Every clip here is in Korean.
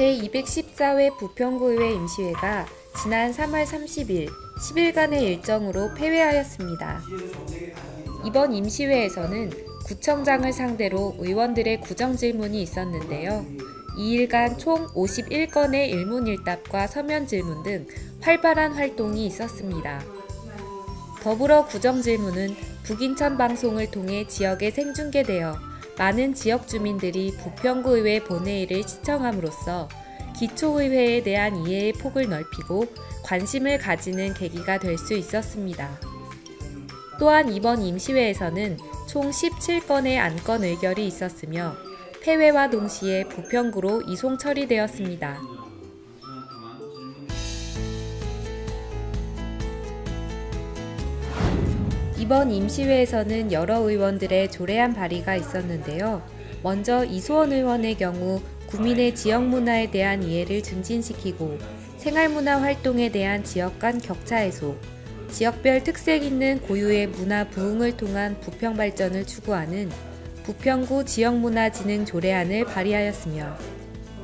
제214회 부평구의회 임시회가 지난 3월 30일 10일간의 일정으로 폐회하였습니다. 이번 임시회에서는 구청장을 상대로 의원들의 구정 질문이 있었는데요. 2일간 총 51건의 일문일답과 서면 질문 등 활발한 활동이 있었습니다. 더불어 구정 질문은 북인천 방송을 통해 지역에 생중계되어 많은 지역 주민들이 부평구의회 본회의를 시청함으로써 기초의회에 대한 이해의 폭을 넓히고 관심을 가지는 계기가 될 수 있었습니다. 또한 이번 임시회에서는 총 17건의 안건 의결이 있었으며 폐회와 동시에 부평구로 이송 처리되었습니다. 이번 임시회에서는 여러 의원들의 조례안 발의가 있었는데요. 먼저 이수원 의원의 경우 구민의 지역 문화에 대한 이해를 증진시키고 생활문화 활동에 대한 지역 간 격차 해소, 지역별 특색 있는 고유의 문화 부흥을 통한 부평 발전을 추구하는 부평구 지역문화진흥 조례안을 발의하였으며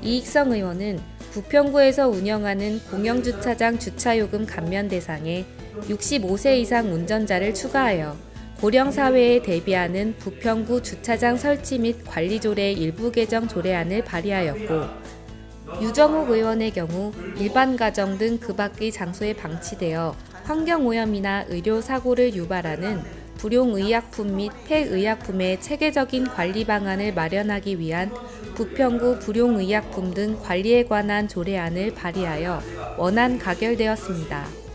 이익성 의원은 부평구에서 운영하는 공영주차장 주차요금 감면 대상에 65세 이상 운전자를 추가하여 고령 사회에 대비하는 부평구 주차장 설치 및 관리 조례 일부 개정 조례안을 발의하였고 유정욱 의원의 경우 일반 가정 등 그 밖의 장소에 방치되어 환경 오염이나 의료 사고를 유발하는 불용 의약품 및 폐의약품의 체계적인 관리 방안을 마련하기 위한 부평구 불용 의약품 등 관리에 관한 조례안을 발의하여 원안 가결되었습니다.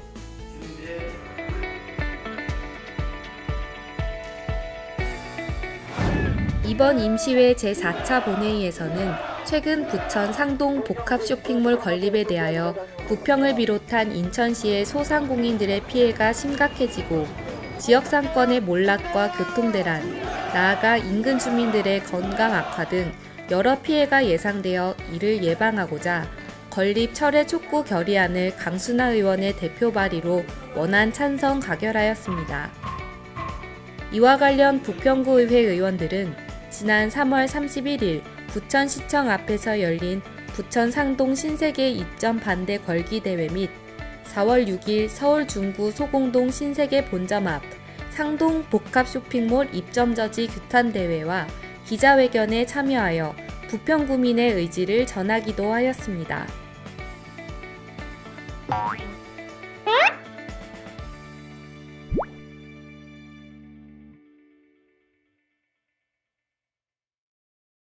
이번 임시회 제4차 본회의에서는 최근 부천 상동 복합 쇼핑몰 건립에 대하여 부평을 비롯한 인천시의 소상공인들의 피해가 심각해지고 지역 상권의 몰락과 교통 대란, 나아가 인근 주민들의 건강 악화 등 여러 피해가 예상되어 이를 예방하고자 건립 철회 촉구 결의안을 강순하 의원의 대표 발의로 원안 찬성 가결하였습니다. 이와 관련 부평구의회 의원들은 지난 3월 31일 부천시청 앞에서 열린 부천 상동 신세계 입점 반대 걸기 대회 및 4월 6일 서울 중구 소공동 신세계 본점 앞 상동 복합 쇼핑몰 입점 저지 규탄 대회와 기자회견에 참여하여 부평 구민의 의지를 전하기도 하였습니다.